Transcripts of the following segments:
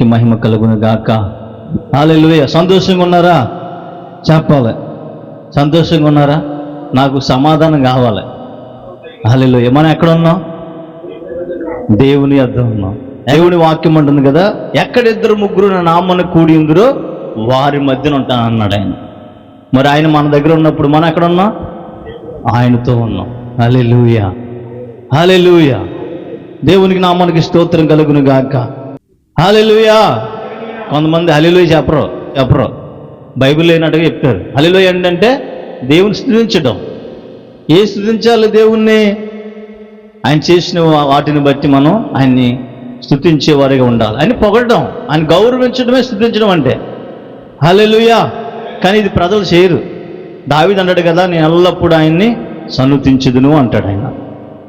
దేవునికి మహిమ కలుగును గాక. హాలెలుయ సంతోషంగా ఉన్నారా? చెప్పాలి. సంతోషంగా ఉన్నారా? నాకు సమాధానం కావాలి. హాలెలుయ మనం ఎక్కడ ఉన్నాం? దేవుని అర్థం ఉన్నాం. దేవుని వాక్యం అంటుంది కదా ఎక్కడిద్దరు ముగ్గురు నా నామ్మను కూడి ఉందిరో వారి మధ్యన ఉంటాను అన్నాడు ఆయన. మరి ఆయన మన దగ్గర ఉన్నప్పుడు మనం ఎక్కడ ఉన్నాం? ఆయనతో ఉన్నాం. హలే లూయా హలే దేవునికి నామానికి స్తోత్రం కలుగును గాక. హలే కొంతమంది హలిలుయ చెప్పరు చెప్పరు. బైబిల్ లేనట్టుగా చెప్తారు. హలిలుయ ఏంటంటే దేవుని స్థుతించడం. ఏ స్థుతించాలి దేవుణ్ణి? ఆయన చేసిన వాటిని బట్టి మనం ఆయన్ని స్థుతించే వారిగా ఉండాలి. ఆయన పొగడడం ఆయన గౌరవించడమే స్థుతించడం అంటే. హలెలుయా కానీ ఇది ప్రజలు చేయరు. దావిది అన్నాడు కదా నేను ఎల్లప్పుడూ ఆయన్ని సన్నుతించుదును అంటాడు ఆయన.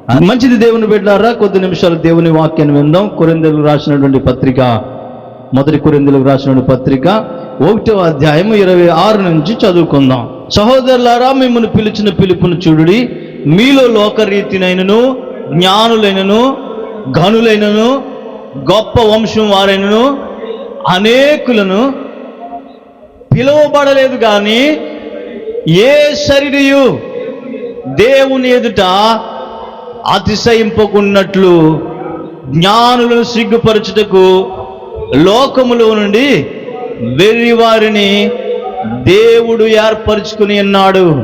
మంచిది దేవుని బిడ్డారా? కొద్ది నిమిషాలు దేవుని వాక్యాన్ని విందాం. కొరిందెలకు రాసినటువంటి పత్రిక మొదటి కొరిందెలకు రాసినటువంటి పత్రిక ఒకటో అధ్యాయం ఇరవై ఆరు నుంచి చదువుకుందాం. సహోదరులారా మిమ్మల్ని పిలిచిన పిలుపును చూడుడి. మీలో లోకరీతినైనను జ్ఞానులైనను ఘనులైనను గొప్ప వంశం వారైనను అనేకులను పిలువబడలేదు కానీ ఏ శరీరయు దేవుని ఎదుట అతిశయింపకున్నట్లు జ్ఞానులను సిగ్గుపరచుటకు లోకములో నుండి వెర్రివారిని దేవుడు ఏర్పరచుకుని ఉన్నాడు.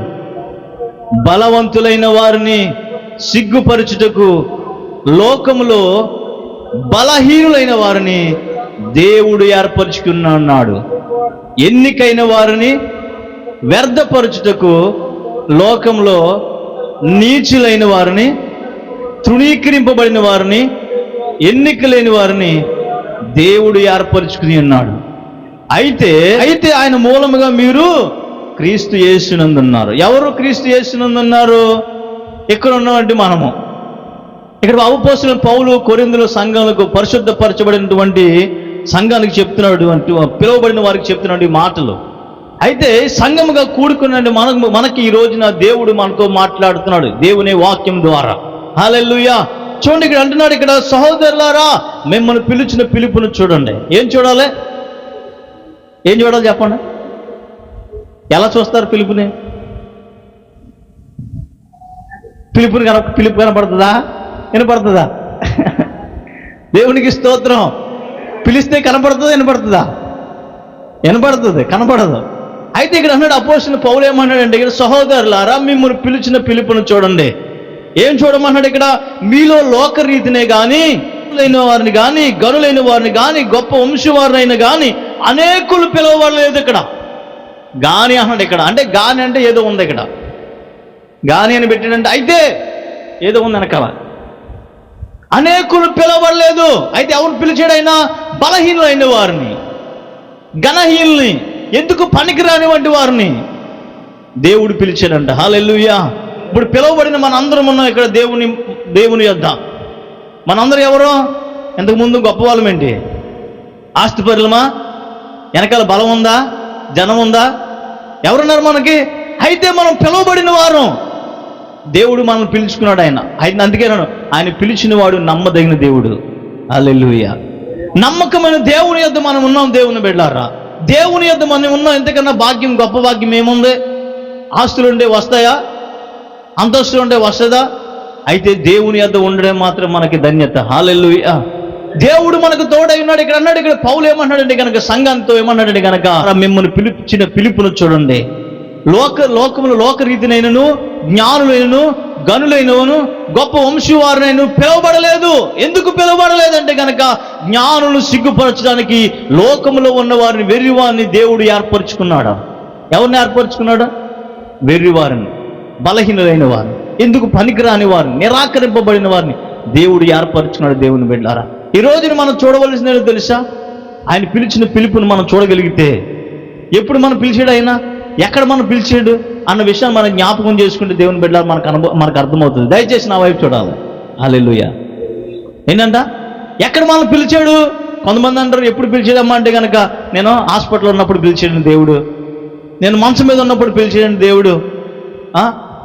బలవంతులైన వారిని సిగ్గుపరచుటకు లోకములో బలహీనులైన వారిని దేవుడు ఏర్పరచుకున్నాడు. ఎన్నికైన వారిని వ్యర్థపరచుటకు లోకంలో నీచులైన వారిని తృణీకరింపబడిన వారిని ఎన్నిక లేని వారిని దేవుడు ఏర్పరచుకుని ఉన్నాడు. అయితే అయితే ఆయన మూలముగా మీరు క్రీస్తు చేసినందున్నారు ఎవరు క్రీస్తు చేసినందున్నారు ఇక్కడ ఉన్నటువంటి మనము. ఇక్కడ అవపోసిన పౌలు కొరిందుల సంఘాలకు పరిశుద్ధపరచబడినటువంటి సంఘానికి చెప్తున్నాడు అంటూ పిలువబడిన వారికి చెప్తున్నటువంటి మాటలు. అయితే సంఘముగా కూడుకున్న మనకు మనకి ఈ రోజున దేవుడు మనతో మాట్లాడుతున్నాడు దేవుని వాక్యం ద్వారా. హాలెల్లుయా. చూడండి ఇక్కడ అంటున్నాడు ఇక్కడ సహోదరులారా మిమ్మల్ని పిలిచిన పిలుపును చూడండి. ఏం చూడాలి? ఏం చూడాలి చెప్పండి. ఎలా చూస్తారు పిలుపుని? పిలుపుని కన పిలుపు కనపడుతుందా? వినపడుతుందా? దేవునికి స్తోత్రం. పిలిస్తే కనపడుతుందా వినపడుతుందా? వినపడుతుంది కనపడదు. అయితే ఇక్కడ అన్నాడు అపోసిన పౌలు ఏమన్నాడంటే ఇక్కడ సహోదరులారా మిమ్మల్ని పిలిచిన పిలుపును చూడండి. ఏం చూడమన్నాడు ఇక్కడ? మీలో లోకరీతినే కానీ లేని వారిని కానీ గనులైన వారిని కానీ గొప్ప వంశవారినైనా కానీ అనేకులు పిలవలేదు ఇక్కడ. గాని అన్నాడు ఇక్కడ. అంటే గాని అంటే ఏదో ఉంది ఇక్కడ. గాని అని పెట్టాడంటే అయితే ఏదో ఉంది వెనకాల. అనేకులు పిలవలేదు అయితే ఎవరు పిలిచాడైనా? బలహీనులైన వారిని. గణహీనుల్ని ఎందుకు పనికిరాని వంటి వారిని? దేవుడు పిలిచాడంట. హాలెల్లుయా. ఇప్పుడు పిలువబడిన మన అందరం ఉన్నాం ఇక్కడ దేవుని దేవుని యొద్ద. మనందరం ఎవరు? ఇంతకుముందు గొప్పవాళ్ళం ఏంటి? ఆస్తిపరులమా వెనకాల బలం ఉందా? జనం ఉందా? ఎవరున్నారు మనకి? అయితే మనం పిలువబడిన వారం. దేవుడు మనల్ని పిలుచుకున్నాడు ఆయన. ఆయన అందుకే ఆయన పిలిచిన వాడు నమ్మదగిన దేవుడు. అల్లెలుయ్య నమ్మకమైన దేవుని యొద్ మనం ఉన్నాం దేవుని బిడ్డారా. దేవుని యొద్ మనం ఉన్నాం. ఎంతకన్నా భాగ్యం గొప్ప భాగ్యం ఏముంది? ఆస్తులుండే వస్తాయా? అంతస్తులు ఉండే వస్తుందా అయితే దేవుని అద్ద ఉండడం మాత్రం మనకి ధన్యత. హాలెల్లు దేవుడు మనకు తోడై ఉన్నాడు. ఇక్కడ అన్నాడు ఇక్కడ పౌలు ఏమన్నాడండి కనుక సంఘంతో ఏమన్నాడండి కనుక మిమ్మల్ని పిలిచిన పిలుపును చూడండి. లోక లోకములు లోకరీతినైనను జ్ఞానులైనను గనులైనను గొప్ప వంశవారునైన పిలువబడలేదు. ఎందుకు పిలువబడలేదంటే కనుక జ్ఞానులు సిగ్గుపరచడానికి లోకములో ఉన్న వారిని వెర్రివారిని దేవుడు ఏర్పరచుకున్నాడు? ఎవరిని ఏర్పరచుకున్నాడు? వెర్రివారిని. బలహీనులైన వారు ఎందుకు పనికిరాని వారు నిరాకరింపబడిన వారిని దేవుడు ఏర్పరచుకున్నాడు దేవుని బిడ్డారా ఈ రోజున మనం చూడవలసినది తెలుసా? ఆయన పిలిచిన పిలుపును మనం చూడగలిగితే ఎప్పుడు మనం పిలిచాడు ఆయన? ఎక్కడ మనం పిలిచాడు? అన్న విషయాన్ని మనం జ్ఞాపకం చేసుకుంటే దేవుని బిడ్డ మనకు అనుభవ మనకు అర్థమవుతుంది. దయచేసి నా వైపు చూడాలి. హాలెలుయ ఏంటంట? ఎక్కడ మనం పిలిచాడు? కొంతమంది అంటారు ఎప్పుడు పిలిచేదమ్మా అంటే కనుక నేను హాస్పిటల్లో ఉన్నప్పుడు పిలిచాడు దేవుడు. నేను మంచం మీద ఉన్నప్పుడు పిలిచాడు దేవుడు.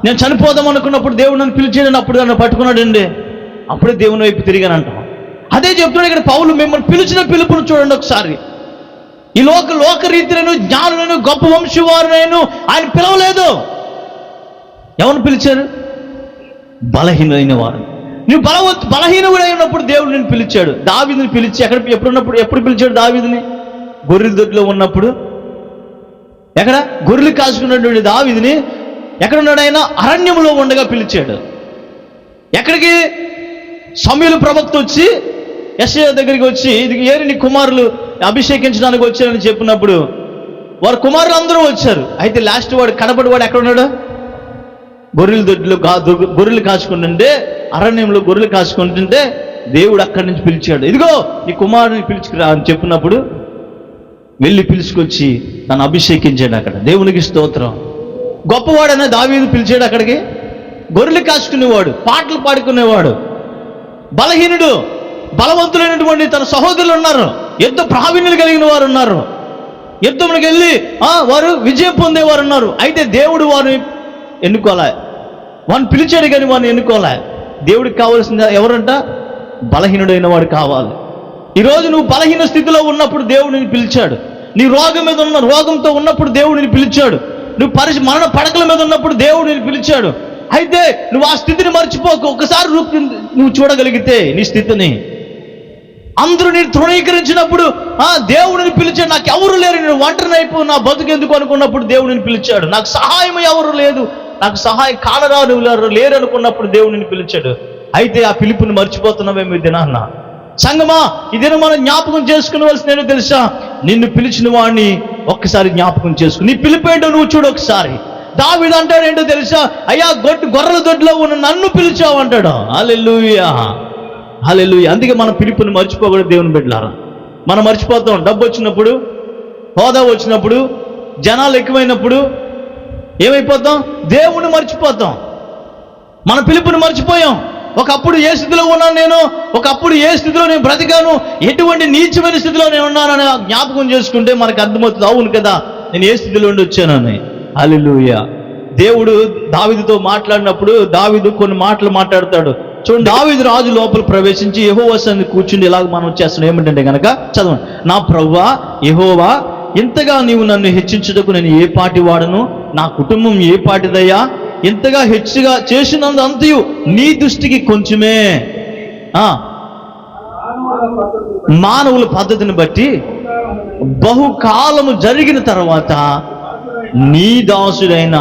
నేను చనిపోదాం అనుకున్నప్పుడు దేవుడు నన్ను పిలిచాడని అప్పుడు నన్ను పట్టుకున్నాడండి. అప్పుడే దేవుని వైపు తిరిగానంటాం అదే చెప్తున్నాడు ఇక్కడ పౌలు మిమ్మల్ని పిలిచిన పిలుపును చూడండి ఒకసారి. ఈ లోక లోకరీతిలను జ్ఞానులను గొప్ప వంశవారులను ఆయన పిలవలేదు. ఎవరిని పిలిచారు? బలహీనమైన వారు నువ్వు బలవ బలహీనుడై ఉన్నప్పుడు దేవుడు నేను పిలిచాడు. దావిదిని పిలిచి ఎక్కడ ఎప్పుడున్నప్పుడు ఎప్పుడు పిలిచాడు దావిదిని? గొర్రెల దొడ్లో ఉన్నప్పుడు. ఎక్కడ? గొర్రెలు కాసుకున్నటువంటి దావిదిని ఎక్కడున్నాడు ఆయన? అరణ్యంలో ఉండగా పిలిచాడు. ఎక్కడికి? సమీలు ప్రవక్త వచ్చి యశయ దగ్గరికి వచ్చి ఇది ఏరి నీ కుమారులు అభిషేకించడానికి వచ్చారని చెప్పినప్పుడు వారు కుమారులు అందరూ వచ్చారు. అయితే లాస్ట్ వాడు కనపడి వాడు ఎక్కడ ఉన్నాడు గొర్రెల దొడ్లు కా గొర్రెలు కాచుకుంటుంటే అరణ్యంలో గొర్రెలు కాచుకుంటుంటే దేవుడు అక్కడి నుంచి పిలిచాడు. ఇదిగో నీ కుమారుని పిలుచుకురా అని చెప్పినప్పుడు వెళ్ళి పిలుచుకొచ్చి తను అభిషేకించాడు అక్కడ. దేవునికి స్తోత్రం. గొప్పవాడనే దావీదు పిలిచాడు అక్కడికి. గొర్రెలు కాచుకునేవాడు పాటలు పాడుకునేవాడు. బలహీనుడు బలవంతులైనటువంటి తన సహోదరులు ఉన్నారు. యుద్ధ ప్రావీణ్యులు కలిగిన వారు ఉన్నారు. యుద్ధంలోకి వెళ్ళి వారు విజయం పొందేవారు ఉన్నారు. అయితే దేవుడు వారిని ఎన్నుకోలే. వాడిని పిలిచాడు కానీ వాడిని ఎన్నుకోలే. దేవుడికి కావాల్సింది ఎవరంట? బలహీనుడైన వాడు కావాలి. ఈరోజు నువ్వు బలహీన స్థితిలో ఉన్నప్పుడు దేవుడిని పిలిచాడు. నీ రోగం మీద ఉన్న రోగంతో ఉన్నప్పుడు దేవుడిని పిలిచాడు. నువ్వు పరిశ మరణ పడకల మీద ఉన్నప్పుడు దేవుడు నేను పిలిచాడు. అయితే నువ్వు ఆ స్థితిని మర్చిపోకు. ఒకసారి రూపు నువ్వు చూడగలిగితే నీ స్థితిని. అందరూ నేను తృణీకరించినప్పుడు ఆ దేవుడిని పిలిచాడు. నాకు ఎవరు లేరు. నేను ఒంటరిని అయిపో నా బతుకెందుకు అనుకున్నప్పుడు దేవుడిని పిలిచాడు. నాకు సహాయం ఎవరు లేదు. నాకు సహాయం కాలరాలు లేరు అనుకున్నప్పుడు దేవుడిని పిలిచాడు. అయితే ఆ పిలుపుని మర్చిపోతున్నావేమి ఈ దినాన్న సంగమా ఇదేనా మనం జ్ఞాపకం చేసుకునవలసిన తెలుసా? నిన్ను పిలిచిన వాడిని ఒక్కసారి జ్ఞాపకం చేసుకుని నీ పిలిపేంటో నువ్వు చూడు ఒకసారి. దావిడు అంటాడు ఏంటో తెలుసా? అయ్యా గొడ్డు గొర్రెల దొడ్లో ఉన్న నన్ను పిలిచావు అంటాడు. Alleluia hallelujah. అందుకే మన పిలుపుని మర్చిపోకూడదు దేవుని బిడ్డలారా. మనం మర్చిపోతాం. డబ్బు వచ్చినప్పుడు హోదా వచ్చినప్పుడు జనాలు ఎక్కువైనప్పుడు ఏమైపోతాం? దేవుణ్ణి మర్చిపోతాం. మన పిలుపుని మర్చిపోయాం. ఒకప్పుడు ఏ స్థితిలో ఉన్నాను నేను? ఒకప్పుడు ఏ స్థితిలో నేను బ్రతికాను? ఎటువంటి నీచమైన స్థితిలో నేను ఉన్నానని జ్ఞాపకం చేసుకుంటే మనకు అర్థమవుతుంది అవును కదా? నేను ఏ స్థితిలో ఉండి వచ్చానని. హల్లెలూయా. దేవుడు దావిదితో మాట్లాడినప్పుడు దావిదు కొన్ని మాటలు మాట్లాడతాడు. చూడండి దావిదు రాజు లోపల ప్రవేశించి యహోవాసాన్ని కూర్చుని ఇలాగ మనం చేస్తున్నాం. ఏమిటంటే గనక? చదవండి. నా ప్రవ్వా యహోవా ఇంతగా నీవు నన్ను హెచ్చించుటకు నేను ఏ పాటి వాడను? నా కుటుంబం ఏ పాటిదయ్యా? ఇంతగా హెచ్చుగా చేసినందు అంతయు నీ దృష్టికి కొంచెమే. మానవుల పద్ధతిని బట్టి బహుకాలము జరిగిన తర్వాత నీ దాసుడైన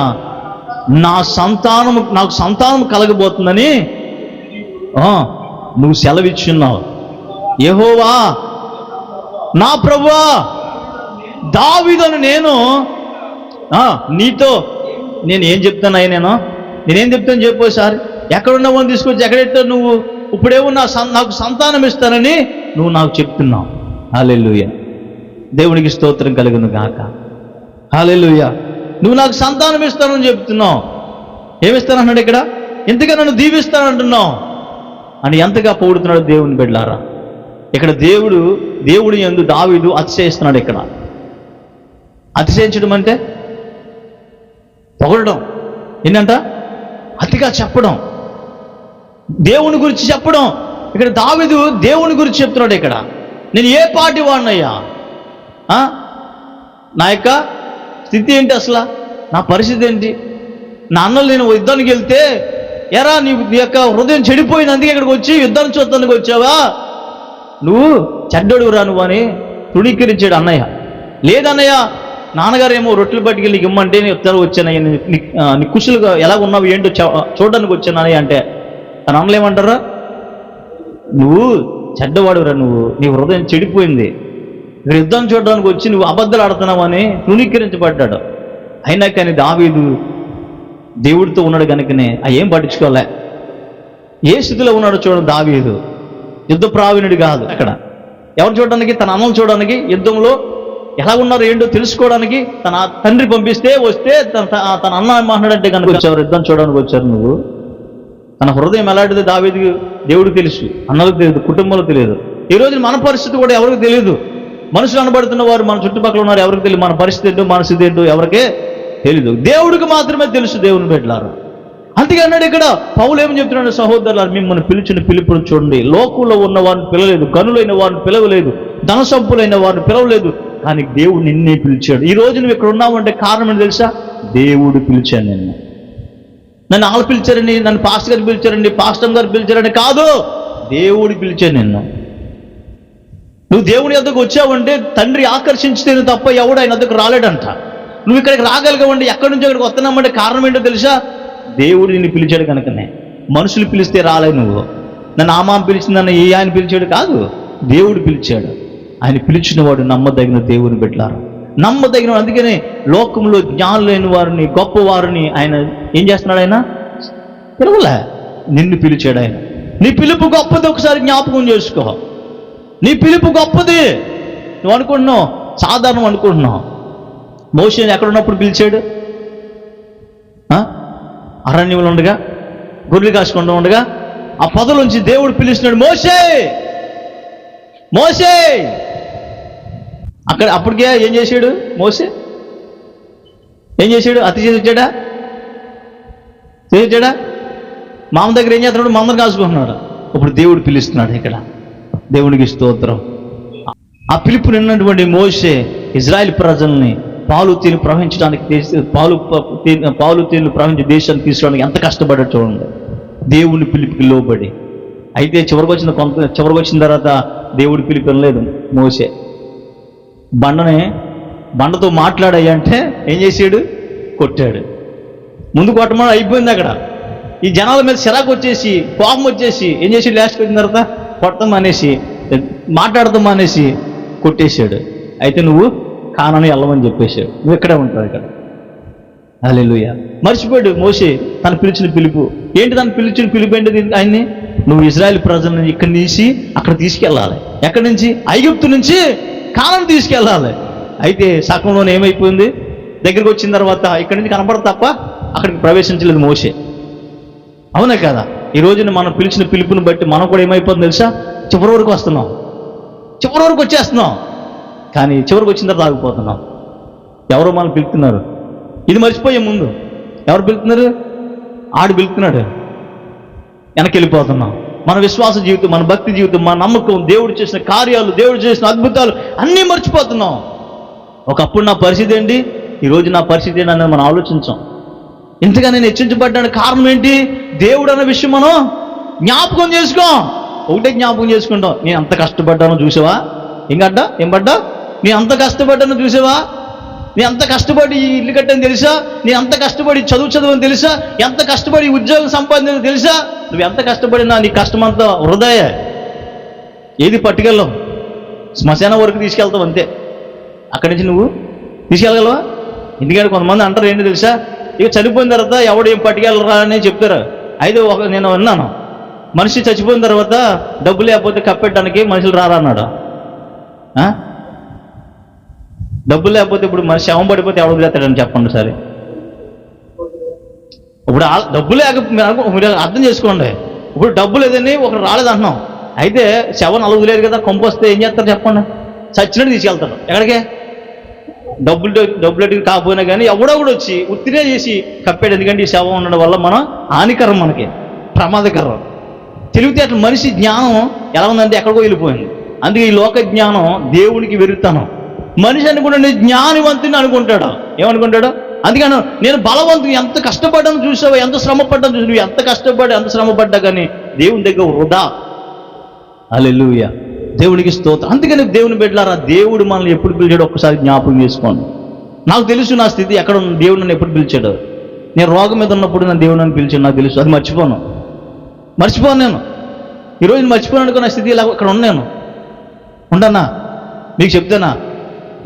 నా సంతానము నాకు సంతానం కలగబోతుందని నువ్వు సెలవిచ్చున్నావు. యెహోవా నా ప్రభువా దావిదను నేను నీతో నేను ఏం చెప్తాను అయ్యా నేను నేనేం చెప్తాను చెప్పు సార్. ఎక్కడున్నావో తీసుకొచ్చి ఎక్కడెట్టా నువ్వు? ఇప్పుడేమో నా నాకు సంతానం ఇస్తానని నువ్వు నాకు చెప్తున్నావు. హాలెల్లుయ. దేవునికి స్తోత్రం కలుగును గాక. హాలెల్లుయ. నువ్వు నాకు సంతానం ఇస్తానని చెప్తున్నావు. ఏమిస్తానన్నాడు ఇక్కడ? ఇంతగా నన్ను దీవిస్తానంటున్నావు. అని ఎంతగా పోడుతున్నాడు దేవుని బిడ్డలారా ఇక్కడ దేవుడు దేవుడు ఎందు దావీదు అతిశయిస్తున్నాడు ఇక్కడ. అతిశయించడం అంటే పొగడడం. ఏంటంట? అతిగా చెప్పడం. దేవుని గురించి చెప్పడం. ఇక్కడ దావిదు దేవుని గురించి చెప్తున్నాడు ఇక్కడ. నేను ఏ పాటి వాడినయ్యా? నా యొక్క స్థితి ఏంటి అసలు? నా పరిస్థితి ఏంటి? నా అన్నలు నేను యుద్ధానికి వెళ్తే ఎరా నీ యొక్క హృదయం చెడిపోయింది అందుకే ఇక్కడికి వచ్చి యుద్ధాన్ని చూద్దానికి వచ్చావా? నువ్వు చెడ్డోడురా నువ్వు అని తృణీకరించాడు అన్నయ్య. లేదన్నయ్య నాన్నగారు ఏమో రొట్టెలు పట్టుకెళ్ళి ఇమ్మంటే నేను ఉత్తరం వచ్చాను నీ- కుషులుగా ఎలా ఉన్నావు ఏంటో చూడడానికి వచ్చానని అంటే తన అన్నలు ఏమంటారా నువ్వు చెడ్డవాడురా నువ్వు నీ హృదయం చెడిపోయింది. ఇక్కడ యుద్ధం చూడడానికి వచ్చి నువ్వు అబద్ధాలు ఆడుతున్నావు అని తృణీకరించబడ్డాడు అయినా కానీ దావీదు దేవుడితో ఉన్నాడు కనుకనే ఆ ఏం పట్టించుకోలే. ఏ స్థితిలో ఉన్నాడో చూడండి దావీదు. యుద్ధ ప్రావీణుడు కాదు అక్కడ. ఎవరు చూడడానికి? తన అన్నం చూడడానికి యుద్ధంలో ఎలా ఉన్నారో ఏంటో తెలుసుకోవడానికి తన తండ్రి పంపిస్తే వస్తే తన తన అన్న మాట్లాడంటే కనుక వచ్చారు యుద్ధం చూడడానికి వచ్చారు నువ్వు. తన హృదయం ఎలాంటిది దావీదికి దేవుడికి తెలుసు అన్నలకు తెలియదు కుటుంబంలో తెలియదు. ఈ రోజు మన పరిస్థితి కూడా ఎవరికి తెలియదు? మనుషులు అనబడుతున్న వారు మన చుట్టుపక్కల ఉన్నారు ఎవరికి తెలియదు? మన పరిస్థితి ఏంటో మన స్థితి ఏంటో ఎవరికే తెలియదు. దేవుడికి మాత్రమే తెలుసు దేవుని బిడ్డలారు. అందుకే అన్నాడు ఇక్కడ పౌలు ఏం చెప్తున్నాడు? సహోదరులు మిమ్మల్ని పిలిచిన పిలుపును చూడండి. లోకంలో ఉన్న వారిని పిలవలేదు కనులైన వారిని పిలవలేదు ధనసంపులైన వారిని పిలవలేదు కానీ దేవుడు నిన్నే పిలిచాడు. ఈ రోజు నువ్వు ఇక్కడ ఉన్నావంటే కారణం ఏంటి తెలుసా? దేవుడు పిలిచాను నిన్ను. నన్ను వాళ్ళు పిలిచారని నన్ను పాస్టర్ గారు పిలిచారండి పాస్టర్ గారు పిలిచారని కాదు దేవుడు పిలిచాను నిన్ను. నువ్వు దేవుని వద్దకు వచ్చావంటే తండ్రి ఆకర్షించితేనే తప్ప ఎవడు ఆయన వద్దకు రాలేడంట. నువ్వు ఇక్కడికి రాగలిగావండి ఎక్కడి నుంచి అక్కడికి వస్తున్నామంటే కారణం ఏంటో తెలుసా? దేవుడు నిన్ను పిలిచాడు కనుకనే. మనుషులు పిలిస్తే రాలే నువ్వు. నన్ను ఆమాం నన్ను ఏ ఆయన పిలిచాడు కాదు. దేవుడు పిలిచాడు. ఆయన పిలిచిన వాడు నమ్మదగిన దేవుని పెట్టారు నమ్మదగిన వాడు. అందుకనే లోకంలో జ్ఞానం లేని వారిని గొప్ప వారిని ఆయన ఏం చేస్తున్నాడు ఆయన? పిలవలే. నిన్ను పిలిచాడు ఆయన. నీ పిలుపు గొప్పది ఒకసారి జ్ఞాపకం చేసుకో. నీ పిలుపు గొప్పది. నువ్వు అనుకుంటున్నావు? సాధారణం అనుకుంటున్నావు. మోషన్ ఎక్కడున్నప్పుడు పిలిచాడు? ఆ? అరణ్యంలో ఉండగా గొర్రెలు కాసుకుండా ఉండగా ఆ పొదలోంచి దేవుడు పిలుస్తున్నాడు మోసే మోసే అక్కడ అప్పటికే ఏం చేశాడు మోసే ఏం చేశాడు? అతి చేసి వచ్చాడా? మామ దగ్గర ఏం చేస్తున్నాడు? మందరం కాసుకుంటున్నాడు. ఇప్పుడు దేవుడు పిలుస్తున్నాడు ఇక్కడ. దేవునికి స్తోత్రం. ఆ పిలుపు నిన్నటువంటి మోసే ఇజ్రాయెల్ ప్రజల్ని పాలు తేనె ప్రవహించడానికి పాలు పాలు తేనెలు ప్రవహించే దేశాన్ని తీసుకోవడానికి ఎంత కష్టపడ్డాడు చూడండి. దేవుని పిలుపుకి లోబడి. అయితే చివరికి వచ్చిన కొంత చివరికి వచ్చిన తర్వాత దేవుడి పిలుపు లేదు మోసే. బండని బండతో మాట్లాడాయి అంటే ఏం చేసాడు కొట్టాడు. ముందు కొట్టమని అయిపోయింది అక్కడ. ఈ జనాల మీద సిరాకు వచ్చేసి కోపం వచ్చేసి ఏం చేసి లాస్ట్కి వచ్చిన తర్వాత? కొట్టడం మానేసి మాట్లాడతాం మానేసి కొట్టేశాడు. అయితే నువ్వు కానని వెళ్ళమని చెప్పేశాడు నువ్వు ఇక్కడే ఉంటావు ఇక్కడ. అలెలుయ మర్చిపోయాడు మోసే తను పిలిచిన పిలుపు. ఏంటి తను పిలిచిన పిలుపు ఏంటి ఆయన్ని? నువ్వు ఇజ్రాయెల్ ప్రజలను ఇక్కడి నుంచి అక్కడ తీసుకెళ్ళాలి. ఎక్కడి నుంచి? ఐగుప్తు నుంచి కాలం తీసుకెళ్ళాలి. అయితే సగంలోనే ఏమైపోయింది? దగ్గరికి వచ్చిన తర్వాత ఇక్కడి నుంచి కనపడదు తప్ప అక్కడికి ప్రవేశించలేదు మోసే అవునా కదా? ఈ రోజున మనం పిలిచిన పిలుపుని బట్టి మనం కూడా ఏమైపోతుంది తెలుసా? చివరి వరకు వస్తున్నాం. చివరి వరకు వచ్చేస్తున్నాం. కానీ చివరికి వచ్చిన తర్వాత ఆగిపోతున్నాం. ఎవరో మనం పిలుతున్నారు ఇది మర్చిపోయే ముందు. ఎవరు పిలుతున్నారు ఆడు పిలుతున్నాడు వెనక్కి వెళ్ళిపోతున్నాం. మన విశ్వాస జీవితం మన భక్తి జీవితం మన నమ్మకం దేవుడు చేసిన కార్యాలు దేవుడు చేసిన అద్భుతాలు అన్నీ మర్చిపోతున్నాం. ఒకప్పుడు నా పరిస్థితి ఏంటి? ఈరోజు నా పరిస్థితి ఏంటి అనేది మనం ఆలోచించాం. ఇంతగా నేను హెచ్చించబడ్డానికి కారణం ఏంటి? దేవుడు అన్న విషయం మనం జ్ఞాపకం చేసుకో ఒకటే జ్ఞాపకం చేసుకుంటాం. నేను అంత కష్టపడ్డానో చూసావా? ఇంకడ్డా ఏం పడ్డా? నీ అంత కష్టపడ్డాను చూసావా? నీ అంత కష్టపడి ఈ ఇల్లు కట్టని తెలుసా? నీ అంత కష్టపడి చదువు చదువు తెలుసా? ఎంత కష్టపడి ఉద్యోగం సంపాదించని తెలుసా? నువ్వు ఎంత కష్టపడినా నీ కష్టమంతా వృధాయే. ఏది పట్టుకెళ్ళవు. శ్మశానం వరకు తీసుకెళ్తావు అంతే. అక్కడి నుంచి నువ్వు తీసుకెళ్ళగలవా? ఎందుకంటే కొంతమంది అంటారు ఏంటి తెలుసా? ఇక చనిపోయిన తర్వాత ఎవడు ఏం పట్టుకెళ్ళరా అని చెప్తారు. అయితే ఒక నేను విన్నాను. మనిషి చచ్చిపోయిన తర్వాత డబ్బు లేకపోతే కప్పెట్టడానికి మనుషులు రారా డబ్బులు డబ్బు లేకపోతే ఇప్పుడు మనిషి శవం పడిపోతే ఎవడు వదిలేస్తాడని చెప్పండి సరే ఇప్పుడు ఆ- డబ్బు లేక మీరు అర్థం చేసుకోండి. ఇప్పుడు డబ్బు లేదని ఒకరు రాలేదంటున్నాం అయితే శవం నలుగులేదు కదా కదా కొంపొస్తే ఏం చేస్తారు చెప్పండి. చచ్చినట్టు తీసుకెళ్తారు. ఎక్కడికే? డబ్బులు డబ్బులు అడిగి కాకపోయినా కానీ ఎవడో కూడా వచ్చి ఉత్తినే చేసి కప్పాడు. ఎందుకంటే ఈ శవం ఉండడం వల్ల మనం హానికరం మనకి ప్రమాదకరం. తెలివితేటలు మనిషి జ్ఞానం ఎలా ఉందంటే ఎక్కడికో వెళ్ళిపోయింది. అందుకే ఈ లోక జ్ఞానం దేవునికి వెరుగుతాను మనిషి అనుకుంటాడు నేను జ్ఞానివంతుని అనుకుంటాడు? ఏమనుకుంటాడు? అందుకని నేను బలవంతుని ఎంత కష్టపడ్డాను చూసావా ఎంత శ్రమ పడ్డాను చూసి నువ్వు ఎంత కష్టపడి ఎంత శ్రమ పడ్డా కానీ దేవుని దగ్గర వృధా. అల్లెలుయ దేవునికి స్తోత్రం. అందుకని దేవుని బిడ్డలారా దేవుడు మనల్ని ఎప్పుడు పిలిచాడు ఒక్కసారి జ్ఞాపకం చేసుకోండి. నాకు తెలుసు నా స్థితి ఎక్కడ ఉంది దేవుడు నన్ను ఎప్పుడు పిలిచాడు. నేను రోగం మీద ఉన్నప్పుడు నా దేవుడు నన్ను పిలిచాడు నాకు తెలుసు. అది మర్చిపోను. మర్చిపోను నేను. ఈరోజు మర్చిపోను అనుకో నా స్థితి ఇలా ఇక్కడ ఉన్నాను. ఉండనా? మీకు చెప్తానా?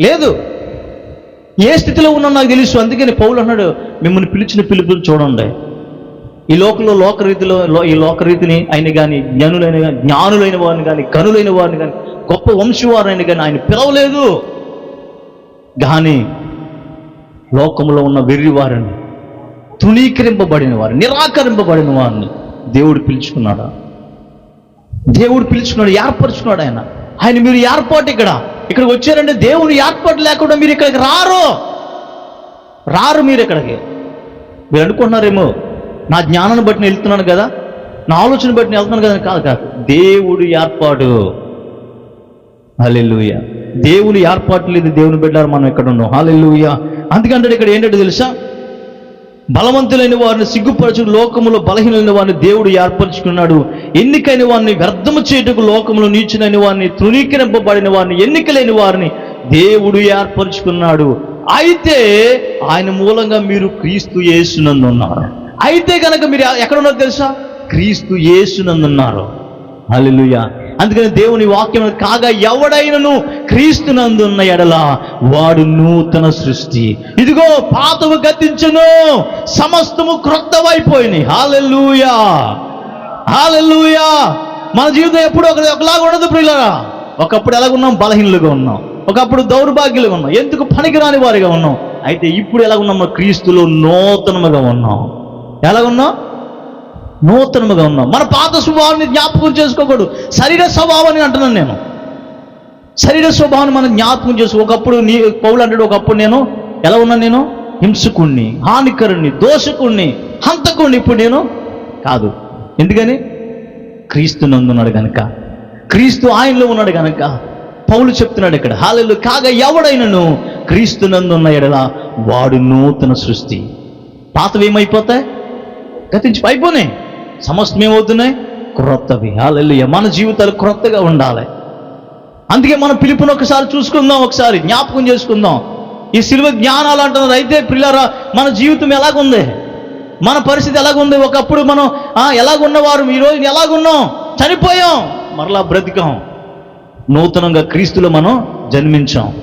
లేదు. ఏ స్థితిలో ఉన్నా నాకు తెలుసు. అందుకని పౌలు అన్నాడు మిమ్మల్ని పిలిచిన పిలుపులు చూడండి. ఈ లోకంలో లోకరీతిలో రీతిలో ఈ లోకరీతిని ఆయన కానీ జ్ఞానులైన కానీ జ్ఞానులైన వారిని కానీ కనులైన వారిని కానీ గొప్ప వంశవారైన కానీ ఆయన పిలవలేదు. కానీ లోకంలో ఉన్న వెర్రి వారిని తృణీకరింపబడిన వారిని నిరాకరింపబడిన వారిని దేవుడు పిలుచుకున్నాడా? దేవుడు పిలుచుకున్నాడు ఏర్పరచుకున్నాడు ఆయన. ఆయన మీరు ఏర్పాటు ఇక్కడ. ఇక్కడికి వచ్చారంటే దేవుని ఏర్పాటు లేకుండా మీరు ఇక్కడికి రారు. రారు మీరు ఇక్కడికి. మీరు అనుకుంటున్నారేమో నా జ్ఞానాన్ని బట్టి నేను వెళ్తున్నాను కదా నా ఆలోచన బట్టి నేను వెళ్తున్నాను కదా కాదు కాదు. దేవుడి ఏర్పాటు. హాలెల్లుయ. దేవుని ఏర్పాటు లేదు దేవుని బిడ్డారు మనం ఇక్కడ ఉన్నాం. హాలెల్లుయ. అందుకంటే ఇక్కడ ఏంటంటే తెలుసా? బలవంతులైన వారిని సిగ్గుపరచు లోకములో బలహీనైన వారిని దేవుడు ఏర్పరచుకున్నాడు. ఎన్నికైన వారిని వ్యర్థము చేయుటకు లోకములో నీచునైన వారిని తృణీకరింపబడిన వారిని ఎన్నికలేని వారిని దేవుడు ఏర్పరచుకున్నాడు. అయితే ఆయన మూలంగా మీరు క్రీస్తు యేసునందున్నారు అయితే కనుక మీరు ఎక్కడ ఉన్నారో తెలుసా? క్రీస్తు యేసునందున్నారు హల్లెలూయా. అందుకని దేవుని వాక్యం కాగా ఎవడైనను క్రీస్తునందున్న ఎడల వాడు నూతన సృష్టి. ఇదిగో పాతవు గతించును సమస్తము క్రొత్తవైపోయినాయి. హాలెల్లుయా! హాలెల్లుయా! మన జీవితం ఎప్పుడు ఒక ఒకలాగా ఉండదు ప్రియులరా. ఒకప్పుడు ఎలాగున్నాం బలహీనులుగా ఉన్నాం. ఒకప్పుడు దౌర్భాగ్యులుగా ఉన్నాం. ఎందుకు పనికిరాని వారిగా ఉన్నాం? అయితే ఇప్పుడు ఎలాగున్నాం? మన క్రీస్తులో నూతనముగా ఉన్నాం. ఎలాగున్నాం? నూతనముగా ఉన్నాం. మన పాత స్వభావాన్ని జ్ఞాపకం చేసుకోకూడదు శరీర స్వభావాన్ని అంటున్నాను నేను. శరీర స్వభావాన్ని మనం జ్ఞాపకం చేసుకో ఒకప్పుడు నీ పౌలు అంటాడు ఒకప్పుడు నేను ఎలా ఉన్నా నేను? హింసకుణ్ణి హానికరుణ్ణి దోషకుణ్ణి హంతకుణ్ణి ఇప్పుడు నేను కాదు. ఎందుకని? క్రీస్తు నందున్నాడు కనుక క్రీస్తు ఆయనలో ఉన్నాడు కనుక పౌలు చెప్తున్నాడు ఇక్కడ. హాలలు కాగా ఎవడైనను? క్రీస్తు నందున్న ఎడలా వాడు నూతన సృష్టి. పాతవి ఏమైపోతాయి గతించి అయిపోయినాయి సమస్తం ఏమవుతున్నాయి? క్రొత్తవి. హాలెల్లుయ మన జీవితాలు క్రొత్తగా ఉండాలి. అందుకే మన పిలుపుని ఒకసారి చూసుకుందాం ఒకసారి జ్ఞాపకం చేసుకుందాం. ఈ సిలువ జ్ఞానాలు అంటున్నారు. అయితే పిల్లరా మన జీవితం ఎలాగుంది? మన పరిస్థితి ఎలాగుంది? ఒకప్పుడు మనం ఎలాగున్నవారు? ఈ రోజు ఎలాగున్నాం? చనిపోయాం. మరలా బ్రతికాం. నూతనంగా క్రీస్తులో మనం జన్మించాం.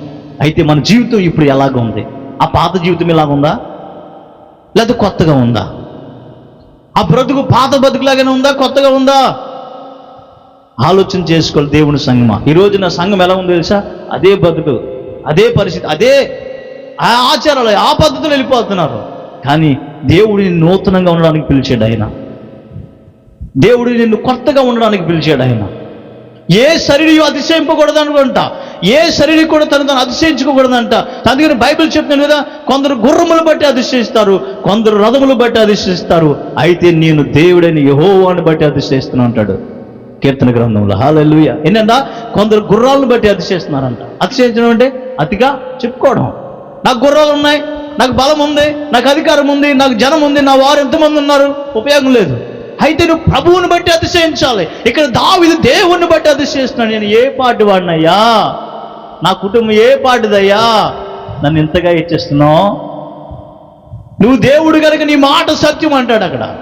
అయితే మన జీవితం ఇప్పుడు ఎలాగుంది? ఆ పాత జీవితం ఎలాగుందా? లేదా కొత్తగా ఉందా? ఆ బ్రతుకు పాత బతుకులాగానే ఉందా కొత్తగా ఉందా? ఆలోచన చేసుకోవాలి దేవుని సంగమా. ఈరోజు నా సంఘం ఎలా ఉందో తెలుసా? అదే బతుకు అదే పరిస్థితి అదే ఆ ఆచారాలు ఆ పద్ధతులు వెళ్ళిపోతున్నారు. కానీ దేవుడిని నూతనంగా ఉండడానికి పిలిచాడు ఆయన. దేవుడు నిన్ను కొత్తగా ఉండడానికి పిలిచాడు ఆయన. ఏ శరీరం అతిశయింపకూడదు అనుకుంటా ఏ శరీరం కూడా తను తను అతిశయించుకోకూడదంట. అందుకని బైబిల్ చెప్తున్నాను కదా కొందరు గుర్రములు బట్టి అతిశయిస్తారు కొందరు రథములు బట్టి అతిశయిస్తారు. అయితే నేను దేవుడని యహోవాని బట్టి అతిశయిస్తున్నా అంటాడు కీర్తన గ్రంథంలో. హాలూయ ఏంటంట కొందరు గుర్రాలను బట్టి అతిశయిస్తున్నారంట. అతిశయించడం అంటే అతిగా చెప్పుకోవడం. నాకు గుర్రాలు ఉన్నాయి నాకు బలం ఉంది నాకు అధికారం ఉంది నాకు జనం ఉంది నా వారు ఎంతమంది ఉన్నారు? ఉపయోగం లేదు. అయితే నువ్వు ప్రభువుని బట్టి అతిశయించాలి. ఇక్కడ దావిది దేవుణ్ణి బట్టి అతిశయిస్తున్నాడు. నేను ఏ పాటి వాడినయ్యా? నా కుటుంబం ఏ పాటిదయ్యా? నన్ను ఇంతగా ఇచ్చేస్తున్నావు నువ్వు దేవుడు కనుక నీ మాట సత్యం అంటాడు అక్కడ.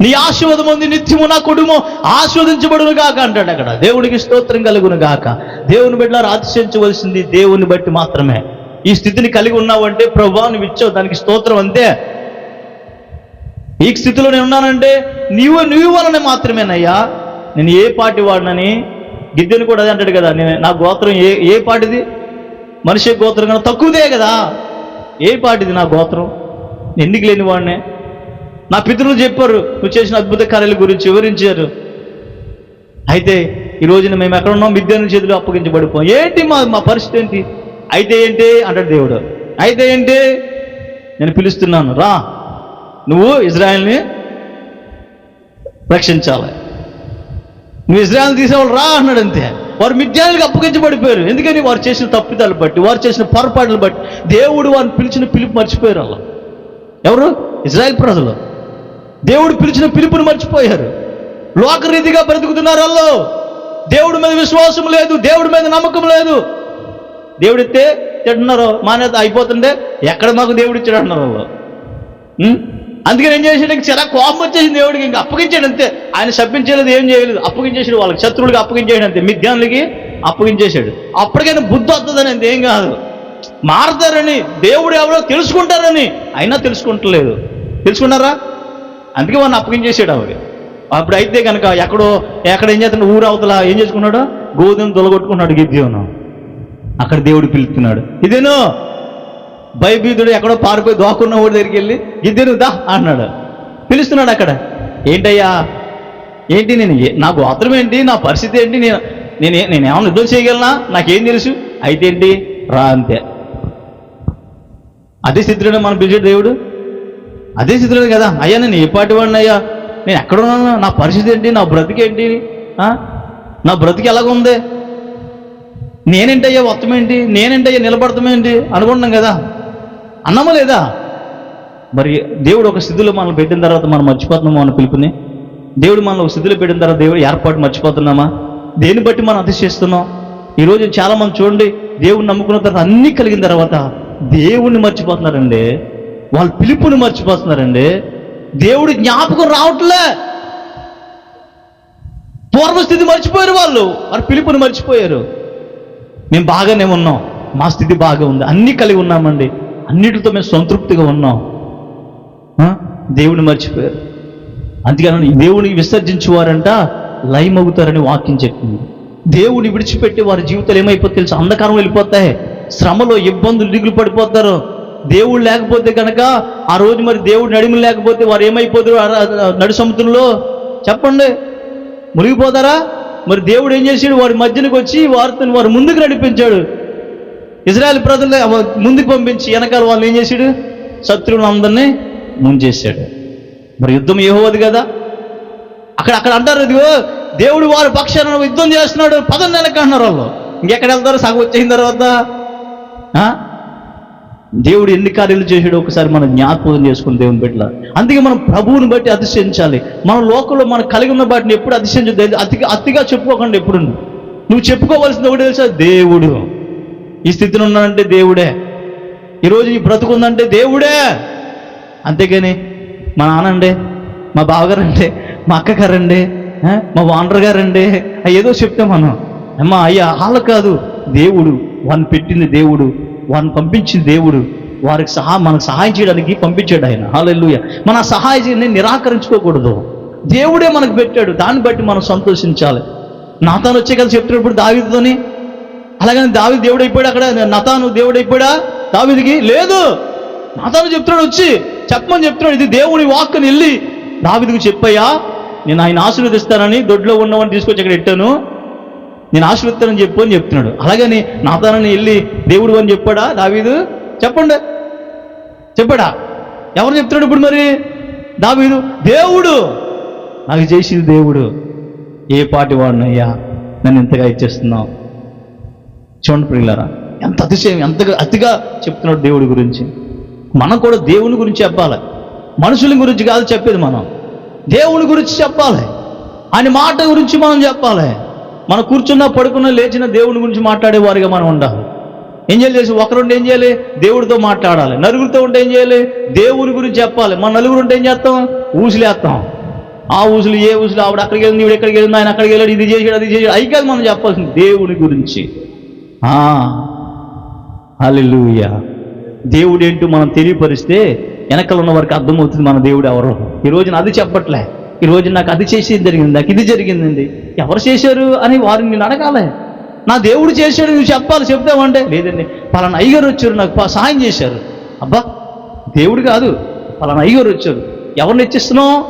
నీ ఆశీర్వాదం ఉంది నిత్యము నా కుటుంబం ఆస్వాదించబడును గాక అంటాడు అక్కడ. దేవుడికి స్తోత్రం కలుగును గాక. దేవుని బిడ్డలారు అతిశయించవలసింది దేవుని బట్టి మాత్రమే. ఈ స్థితిని కలిగి ఉన్నావంటే ప్రభా నువ్వు ఇచ్చావు. దానికి స్తోత్రం అంతే. ఈ స్థితిలో నేను ఉన్నానంటే నీవు నీవు వలన మాత్రమేనయ్యా. నేను ఏ పాటి వాడినని గిద్దెని కూడా అదే అంటాడు కదా. నేను నా గోత్రం ఏ ఏ పాటిది? మనిషి గోత్రం కన్నా తక్కువదే కదా. ఏ పాటిది నా గోత్రం? నేను ఎందుకు లేని వాడినే? నా పితరులు చెప్పారు నువ్వు చేసిన అద్భుత కార్యాల గురించి వివరించారు. అయితే ఈ రోజున మేము ఎక్కడ ఉన్నాం? విద్యను చేతులు అప్పగించబడిపోయాం. ఏంటి మా మా పరిస్థితి ఏంటి? అయితే ఏంటి? అంటాడు దేవుడు. అయితే ఏంటి? నేను పిలుస్తున్నాను. రా. నువ్వు ఇజ్రాయెల్ని రక్షించాలి. నువ్వు ఇజ్రాయల్ తీసేవాళ్ళు రా అన్నాడు అంతే. వారు మిథ్యానికి అప్పగించబడిపోయారు. ఎందుకని? వారు చేసిన తప్పిదాలు బట్టి వారు చేసిన పొరపాట్లు బట్టి. దేవుడు వారిని పిలిచిన పిలుపు మర్చిపోయారు అలా. ఎవరు? ఇజ్రాయెల్ ప్రజలు. దేవుడు పిలిచిన పిలుపుని మర్చిపోయారు. లోకరీతిగా బ్రతుకుతున్నారు వాళ్ళు దేవుడి మీద విశ్వాసం లేదు దేవుడి మీద నమ్మకం లేదు. దేవుడు ఇస్తే తింటున్నారు మానేత అయిపోతుండే ఎక్కడ మాకు దేవుడు ఇచ్చాడు అంటున్నారు వాళ్ళు అందుకని ఏం చేసాడు ఇంక చాలా కోపం వచ్చేసింది దేవుడికి. ఇంకా అప్పగించాడు అంతే. ఆయన శప్పించలేదు ఏం చేయలేదు. అప్పగించేసాడు వాళ్ళకి. శత్రువులకి అప్పగించాడు అంతే. మిథ్యానులకి అప్పగించేశాడు. అప్పటికైనా బుద్ధి వస్తుందని అంతే ఏం కాదు. మారుతారని దేవుడు ఎవరో తెలుసుకుంటారని అయినా తెలుసుకుంటలేదు. తెలుసుకున్నారా? అందుకే వాడిని అప్పగించేసాడు ఆవిడ. అప్పుడు అయితే కనుక ఎక్కడో ఎక్కడ ఏం చేస్తున్నాడు ఊరు అవతల ఏం చేసుకున్నాడు గోధుమ తొలగొట్టుకున్నాడు గిద్యోను. అక్కడ దేవుడు పిలుస్తున్నాడు. ఇదేనో? భయభీతుడు ఎక్కడో పారిపోయి దోకున్న ఓడి దగ్గరికి వెళ్ళి గిద్దెను దా అన్నాడు. పిలుస్తున్నాడు అక్కడ. ఏంటయ్యా? ఏంటి నేను నా గోత్రం ఏంటి? నా పరిస్థితి ఏంటి? నేను నేను నేను ఏమైనా యుద్ధం చేయగలనా? నాకేం తెలుసు? అయితే ఏంటి? రా అంతే. అదే స్థితిలోనే మనం పిలిచాడు దేవుడు. అదే స్థితిలో కదా. అయ్యా నేను ఏ పాటి వాడిని అయ్యా? నేను ఎక్కడ ఉన్నాను? నా పరిస్థితి ఏంటి? నా బ్రతికేంటి నా బ్రతికి ఎలాగుంది నేనేంటయ్యా? మొత్తం ఏంటి? నేనేంటయ్యా? నిలబడతామేంటి అనుకుంటున్నాం కదా. అన్నము లేదా? మరి దేవుడు ఒక స్థితిలో మనల్ని పెట్టిన తర్వాత మనం మర్చిపోతున్నామా అని పిలుపుని? దేవుడు మనల్ని ఒక స్థితిలో పెట్టిన తర్వాత దేవుడు ఏర్పాటు మర్చిపోతున్నామా? దేన్ని బట్టి మనం అతిశిస్తున్నాం ఈరోజు చాలామంది చూడండి దేవుడిని నమ్ముకున్న తర్వాత అన్నీ కలిగిన తర్వాత దేవుణ్ణి మర్చిపోతున్నారండి. వాళ్ళ పిలుపుని మర్చిపోతున్నారండి దేవుడి జ్ఞాపకం రావట్లే. పూర్వస్థితి మర్చిపోయారు వాళ్ళు. వారి పిలుపుని మర్చిపోయారు. మేము బాగానే ఉన్నాం. మా స్థితి బాగా ఉంది. అన్నీ కలిగి ఉన్నామండి. అన్నిటితో మేము సంతృప్తిగా ఉన్నాం. దేవుని మర్చిపోయారు. అందుకని దేవుని విసర్జించేవారంట లయమవుతారని వాక్యం చెప్పింది. దేవుని విడిచిపెట్టి వారి జీవితాలు ఏమైపోతే తెలుసు? అంధకారం వెళ్ళిపోతాయి. శ్రమలో ఇబ్బందులు దిగులు పడిపోతారు. దేవుడు లేకపోతే కనుక ఆ రోజు మరి దేవుడు నడిమి లేకపోతే వారు ఏమైపోతారు? నడు సముద్రంలో? చెప్పండి. మునిగిపోతారా? మరి దేవుడు ఏం చేసాడు వారి మధ్యనకు వచ్చి వారితో వారు ముందుకు నడిపించాడు. ఇజ్రాయల్ ప్రజలు ముందుకు పంపించి వెనకాల వాళ్ళు ఏం చేశాడు? శత్రువులు అందరినీ ముంచేశాడు. మరి యుద్ధం ఏహోది కదా? అక్కడ అక్కడ అంటారు ఇదిగో దేవుడు వారి పక్షాన యుద్ధం చేస్తున్నాడు పదం నెలకి అంటున్నారు వాళ్ళు. ఇంకెక్కడ వెళ్తారు? సగం వచ్చిన తర్వాత. దేవుడు ఎన్ని కార్యాలు చేసాడు ఒకసారి మనం జ్ఞాపకం చేసుకుని దేవుని బిడ్డల. అందుకే మనం ప్రభువుని బట్టి అతిశయించాలి. మన లోకంలో మనం కలిగి ఉన్న వాటిని ఎప్పుడు అతిశయించదు అతిగా అతిగా చెప్పుకోకండి ఎప్పుడు నువ్వు చెప్పుకోవాల్సింది ఒకటి తెలుసా? దేవుడు. ఈ స్థితిలో ఉన్నానంటే దేవుడే. ఈరోజు ఈ బ్రతుకుందంటే దేవుడే. అంతేగాని మా నాన్నండి మా బావగారండి మా అక్కగారండి మా వాండర్ గారండి ఏదో చెప్తాం మనం. అమ్మా అయ్యా వాళ్ళ కాదు దేవుడు వాడిని పెట్టింది దేవుడు వాడిని పంపించింది దేవుడు వారికి సహా మనకు సహాయం చేయడానికి పంపించాడు ఆయన. హాలెల్లుయ. మన ఆ సహాయాన్ని నిరాకరించుకోకూడదు. దేవుడే మనకు పెట్టాడు దాన్ని బట్టి మనం సంతోషించాలి. నాతో వచ్చే కదా చెప్తున్నప్పుడు దావితోని అలాగని దావి దేవుడు అయిపోయాడు అక్కడ? నతాను దేవుడు అయిపోయాడా? దావిదికి లేదు. నతాను చెప్తున్నాడు వచ్చి చెప్పమని చెప్తున్నాడు. ఇది దేవుని వాక్కుని వెళ్ళి దావిదికి చెప్పయ్యా నేను ఆయన ఆశీర్వదిస్తానని దొడ్లో ఉన్నవని తీసుకొచ్చి అక్కడ పెట్టాను నేను ఆశీర్వదిస్తానని చెప్పు అని చెప్తున్నాడు. అలాగని నాతానని వెళ్ళి దేవుడు అని చెప్పాడా దావీదు? చెప్పండి. చెప్పాడా? ఎవరు చెప్తున్నాడు ఇప్పుడు మరి దావీదు? దేవుడు. నాకు చేసింది దేవుడు. ఏ పాటి వాడినయ్యా? నన్ను ఇంతగా ఇచ్చేస్తున్నావు. చూడండి ప్రియులారా ఎంత అతిశయం ఎంతగా అతిగా చెప్తున్నాడు దేవుడి గురించి. మనం కూడా దేవుని గురించి చెప్పాలి. మనుషుల గురించి కాదు చెప్పేది మనం. దేవుని గురించి చెప్పాలి. ఆయన మాట గురించి మనం చెప్పాలి. మనం కూర్చున్నా పడుకున్నా లేచిన దేవుని గురించి మాట్లాడే వారిగా మనం ఉండాలి. ఏం చేయాలి చేసి ఒకరుండి ఏం చేయాలి? దేవుడితో మాట్లాడాలి. నలుగురితో ఉంటే ఏం చేయాలి? దేవుని గురించి చెప్పాలి. మన నలుగురు ఉంటే ఏం చేస్తాం? ఊసులేస్తాం ఆ ఊసులు ఏ ఊసులు? ఆవిడ అక్కడికి వెళ్ళింది ఈవిడ ఎక్కడికి వెళ్ళింది? ఆయన అక్కడికి వెళ్ళాడు ఇది చేసాడు అది చేసాడు అయి కాదు మనం చెప్పాల్సింది దేవుని గురించి. హల్లెలూయా. దేవుడు ఏంటో మనం తెలియపరిస్తే వెనకాల ఉన్న వారికి అర్థమవుతుంది మన దేవుడు ఎవరు. ఈ రోజున అది చెప్పట్లే. ఈ రోజు నాకు అది చేసి జరిగింది నాకు ఇది జరిగిందండి. ఎవరు చేశారు అని వారిని నేను అడగాలి. నా దేవుడు చేశాడు నువ్వు చెప్పాలి చెప్తామంటే లేదండి పలానా అయ్యగారు వచ్చారు నాకు సహాయం చేశారు. అబ్బా దేవుడు కాదు పలానా అయ్యగారు వచ్చారు. ఎవరిని హెచ్చిస్తున్నావు?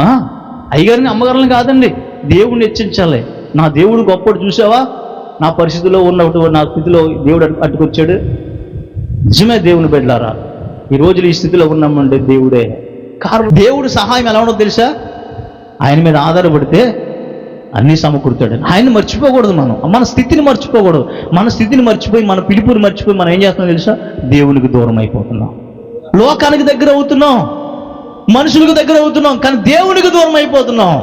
ఆ, అయ్యగారిని అమ్మగారిని కాదండి. దేవుడిని హెచ్చించాలి. నా దేవుడు గొప్పడు చూసావా? నా పరిస్థితిలో ఉన్నప్పుడు నా స్థితిలో దేవుడు అడ్డు- అడ్డుకొచ్చాడు నిజమే దేవుని బిడ్డలారా ఈ రోజులు ఈ స్థితిలో ఉన్నామంటే దేవుడే. కారణం దేవుడు సహాయం ఎలా ఉండదు తెలుసా? ఆయన మీద ఆధారపడితే అన్నీ సమకూరుతాడు. ఆయన మర్చిపోకూడదు మనం. మన స్థితిని మర్చిపోకూడదు. మన స్థితిని మర్చిపోయి మన పిలుపుని మర్చిపోయి మనం ఏం చేస్తున్నాం తెలుసా? దేవునికి దూరం అయిపోతున్నాం. లోకానికి దగ్గర అవుతున్నాం. మనుషులకు దగ్గర అవుతున్నాం. కానీ దేవునికి దూరం అయిపోతున్నాం.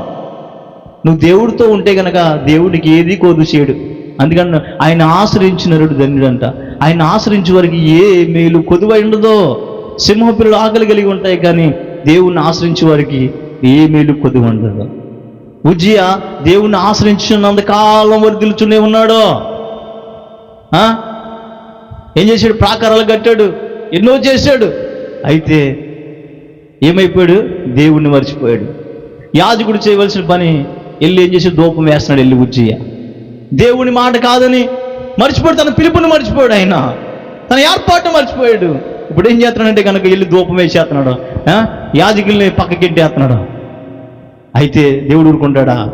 నువ్వు దేవుడితో ఉంటే గనక దేవుడికి ఏది కోదు చేయడు. అందుకని ఆయన ఆశ్రయించిన నరుడు ధన్యుడంట. ఆయన ఆశ్రయించే వారికి ఏ మేలు కొదువై ఉండదో సింహ పిల్లలు ఆకలి కలిగి ఉంటాయి కానీ దేవుణ్ణి ఆశ్రయించే వారికి ఏ మేలు కొదువు ఉండదు. ఉజ్జియ దేవుణ్ణి ఆశ్రయించినంతకాలం వరకు వర్దిల్చునే ఉన్నాడు? ఆ? ఏం చేశాడు? ప్రాకారాలు కట్టాడు. ఎన్నో చేశాడు. అయితే ఏమైపోయాడు? దేవుణ్ణి మర్చిపోయాడు. యాజకుడు చేయవలసిన పని వెళ్ళి ఏం చేసి దూపం వేస్తున్నాడు వెళ్ళి ఉజ్జయ్య దేవుని మాట కాదని మర్చిపోడు తన పిలుపుని మర్చిపోయాడు ఆయన. తన ఏర్పాటు మర్చిపోయాడు. ఇప్పుడు ఏం చేస్తున్నాడంటే కనుక వెళ్ళి దూపం వేసేస్తున్నాడు. ఆ? యాజకుల్ని పక్కకెట్టేస్తున్నాడు అయితే దేవుడు ఊరుకుంటాడా?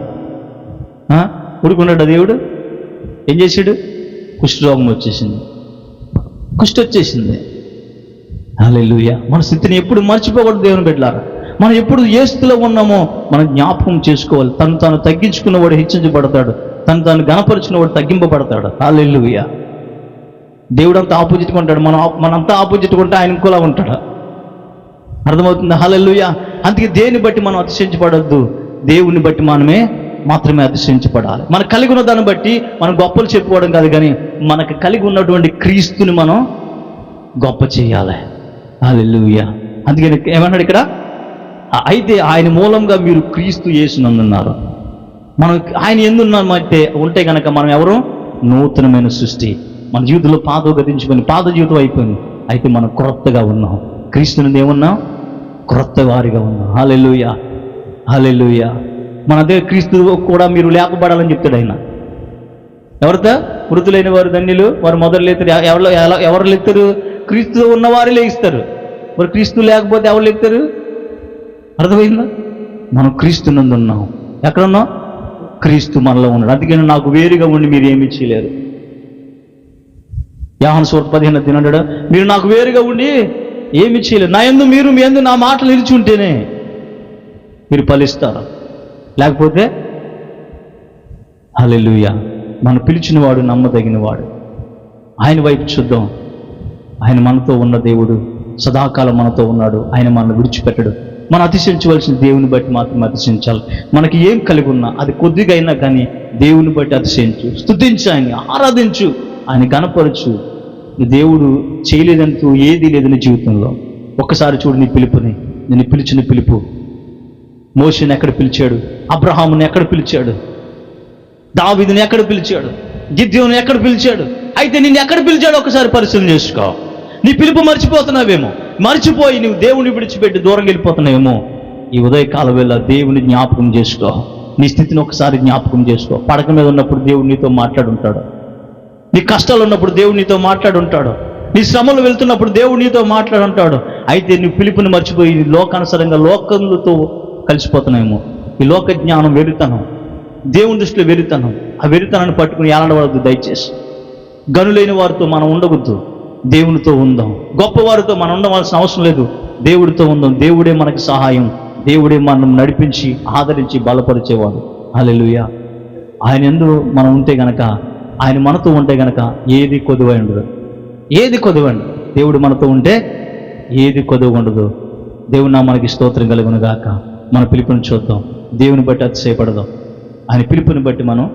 ఆ? ఊరుకున్నాడా దేవుడు? ఏం చేశాడు? కుష్ఠరోగం వచ్చేసింది. కుష్టి వచ్చేసింది హల్లెలూయా. మన స్థితిని ఎప్పుడు మర్చిపోకూడదు దేవుని బిడ్డలారా. మనం ఎప్పుడు ఏ స్థితిలో ఉన్నామో మనం జ్ఞాపకం చేసుకోవాలి. తను తాను తగ్గించుకున్నవాడు హెచ్చించబడతాడు. తను తాను గణపరుచుకున్నవాడు తగ్గింపబడతాడు. హల్లెలూయా. దేవుడు అంతా ఆపోజిట్గా ఉంటాడు. మనం మనంతా ఆపోజిట్గా ఉంటే ఆయన ఇంకోలా ఉంటాడు. అర్థమవుతుంది? హల్లెలూయా. అందుకే దేన్ని బట్టి మనం అతిశయించబడద్దు? దేవుని బట్టి మనమే మాత్రమే అతిశయించబడాలి. మనకు కలిగి ఉన్న దాన్ని బట్టి మనం గొప్పలు చెప్పుకోవడం కాదు కానీ మనకు కలిగి ఉన్నటువంటి క్రీస్తుని మనం గొప్ప చేయాలి. హల్లెలూయా. అందుకని ఏమన్నాడు ఇక్కడ? అయితే ఆయన మూలంగా మీరు క్రీస్తు చేసినందున్నారు మనం ఆయన ఎందున్నామంటే ఉంటే కనుక మనం ఎవరు? నూతనమైన సృష్టి. మన జీవితంలో పాత గతించుకొని పాత జీవితం అయిపోయింది. అయితే మనం క్రొత్తగా ఉన్నాం. క్రీస్తుని ఏమున్నాం? క్రొత్త వారిగా ఉన్నాం. హాలెలుయ హాలెలుయ మన దగ్గర క్రీస్తు కూడా మీరు లేకపడాలని చెప్తాడు ఆయన. ఎవరితో? మృతులైన వారు ధన్యులు. వారు మొదలు లేతారు. ఎవరు ఎవరు లేతారు? క్రీస్తు ఉన్నవారు లేస్తారు. మరి క్రీస్తు లేకపోతే ఎవరు లేతారు? అర్థమైందా? మనం క్రీస్తు నందు ఉన్నాం ఎక్కడున్నాం? క్రీస్తు మనలో ఉన్నాడు. అందుకని నాకు వేరుగా ఉండి మీరు ఏమి చేయలేరు. యాహన్ సూర్త పదిహేను తినడా మీరు నాకు వేరుగా ఉండి ఏమి చేయలేరు. నా ఎందు మీరు మీ ఎందు నా మాటలు నిలిచి ఉంటేనే మీరు ఫలిస్తారు. లేకపోతే అలెలుయ మనం పిలిచినవాడు నమ్మదగినవాడు. ఆయన వైపు చూద్దాం. ఆయన మనతో ఉన్న దేవుడు సదాకాలం మనతో ఉన్నాడు. ఆయన మనల్ని విడిచిపెట్టడు. మనం అతిశయించవలసిన దేవుని బట్టి మాత్రం అతిశయించాలి. మనకి ఏం కలిగి ఉన్నా అది కొద్దిగా అయినా కానీ దేవుని బట్టి అతిశయించు. స్థుతించు ఆయన్ని ఆరాధించు ఆయన గణపరచు దేవుడు చేయలేదంటూ ఏది లేదు నీ జీవితంలో. ఒక్కసారి చూడు నీ పిలుపుని. నేను పిలిచిన పిలుపు. మోషని ఎక్కడ పిలిచాడు? అబ్రహాముని ఎక్కడ పిలిచాడు? దావిదిని ఎక్కడ పిలిచాడు? గిద్యోని ఎక్కడ పిలిచాడు? అయితే నిన్ను ఎక్కడ పిలిచాడు? ఒకసారి పరిశీలన చేసుకో. నీ పిలుపు మర్చిపోతున్నావేమో? మర్చిపోయి నువ్వు దేవుని విడిచిపెట్టి దూరం వెళ్ళిపోతున్నావేమో? ఈ ఉదయకాల వేళ దేవుని జ్ఞాపకం చేసుకో. నీ స్థితిని ఒకసారి జ్ఞాపకం చేసుకో. పడక మీద ఉన్నప్పుడు దేవుడు నీతో మాట్లాడుంటాడు. నీ కష్టాలు ఉన్నప్పుడు దేవుడు నీతో మాట్లాడుంటాడు. నీ శ్రమలు వెళ్తున్నప్పుడు దేవుడు నీతో మాట్లాడుంటాడు. అయితే నీ పిలుపుని మర్చిపోయి లోకానుసరంగా లోకంతో కలిసిపోతున్నాయేమో ఈ లోక జ్ఞానం వెరుతనం దేవుని దృష్టిలో వెరుతనం ఆ వెరుతనాన్ని పట్టుకుని ఏలాడవద్దు దయచేసి. గనులైన వారితో మనం ఉండవద్దు దేవునితో ఉందాం. గొప్పవారితో మనం ఉండవలసిన అవసరం లేదు. దేవుడితో ఉందాం. దేవుడే మనకి సహాయం. దేవుడే మనం నడిపించి ఆదరించి బలపరిచేవాడు. అలెలుయ ఆయన ఎందు మనం ఉంటే గనక ఆయన మనతో ఉంటే గనక ఏది కొదువై ఉండదు. ఏది కొదువండి దేవుడు మనతో ఉంటే ఏది కొదువు ఉండదు. దేవుడు నా మనకి స్తోత్రం కలుగును గాక. మన పిలుపుని చూద్దాం. దేవుని బట్టి అతిశయపడదాం. ఆయన పిలుపుని బట్టి మనం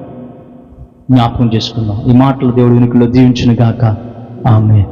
జ్ఞాపకం చేసుకుందాం. ఈ మాటలు దేవుడి వెనుకలో దీవించిన గాక. ఆమె